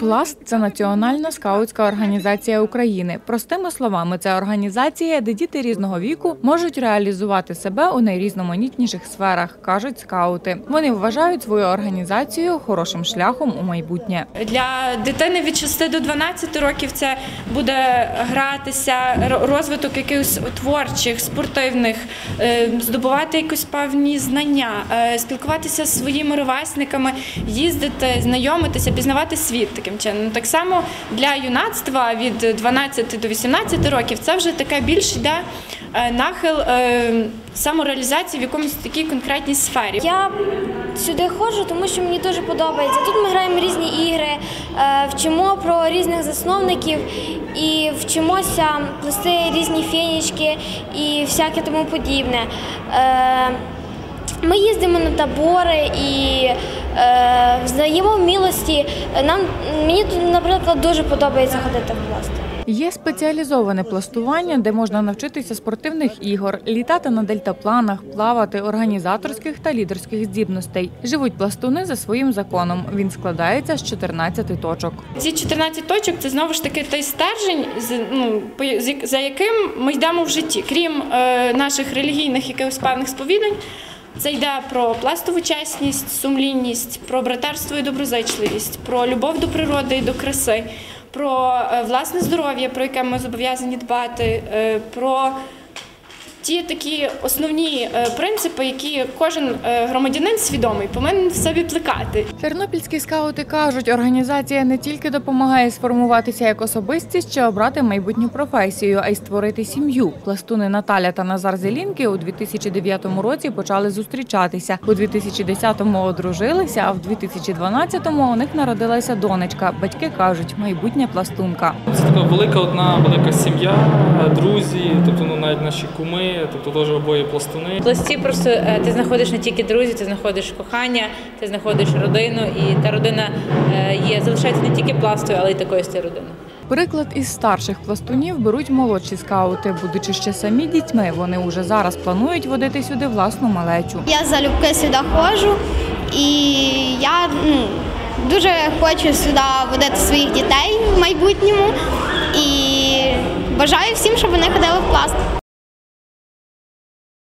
Пласт це національна скаутська організація України. Простими словами, це організація, де діти різного віку можуть реалізувати себе у найрізноманітніших сферах, кажуть скаути. Вони вважають свою організацію хорошим шляхом у майбутнє. Для дитини від 6 до 12 років це буде гратися, розвиток якихось творчих, спортивних, е, здобувати якісь певні знання, е, спілкуватися зі своїми ровесниками, їздити, знайомитися, пізнавати світ таким чином. Так само для юнацтва від 12 до 18 років це вже таке більш йде е, нахил е, самореалізації в якомусь такій конкретній сфері. Я сюди ходжу, тому що мені дуже подобається. Тут ми граємо різні ігри, е, вчимо про різних засновників і вчимося плести різні фінічки і всяке тому подібне. Ми їздимо на табори і е, взнаємо вмілості. Нам мені тут, наприклад, дуже подобається ходити в пласт. Є спеціалізоване пластування, де можна навчитися спортивних ігор, літати на дельтапланах, плавати, організаторських та лідерських здібностей. Живуть пластуни за своїм законом. Він складається з 14 точок. Ці 14 точок це знову ж таки той стержень, з- ну, за яким ми йдемо в житті. Крім е, наших релігійних якихось певних сповідань, це йде про пластову чесність, сумлінність, про братерство і доброзичливість, про любов до природи і до краси, про е, власне здоров'я, про яке ми зобов'язані дбати, е, про ті такі основні е, принципи, які кожен е, громадянин свідомий повинен в собі плекати. Тернопільські скаути кажуть, організація не тільки допомагає сформуватися як особистість чи обрати майбутню професію, а й створити сім'ю. Пластуни Наталя та Назар Зелінки у 2009 році почали зустрічатися. У 2010-му одружилися, а в 2012-му у них народилася донечка. Батьки кажуть, майбутня пластунка. Це така велика одна велика сім'я, друзі, тобто ну навіть наші куми, тобто теж обоє пластуни. Пласті просто е, ти знаходиш не тільки друзів, ти знаходиш кохання, ти знаходиш родину, і та родина е, є залишається не тільки пластою, але й такою стає родиною. Приклад із старших пластунів беруть молодші скаути. Будучи ще самі дітьми, вони уже зараз планують водити сюди власну малечу. Я залюбки сюди ходжу і я ну, дуже хочу сюди водити своїх дітей в майбутньому і бажаю всім, щоб вони ходили в пласт.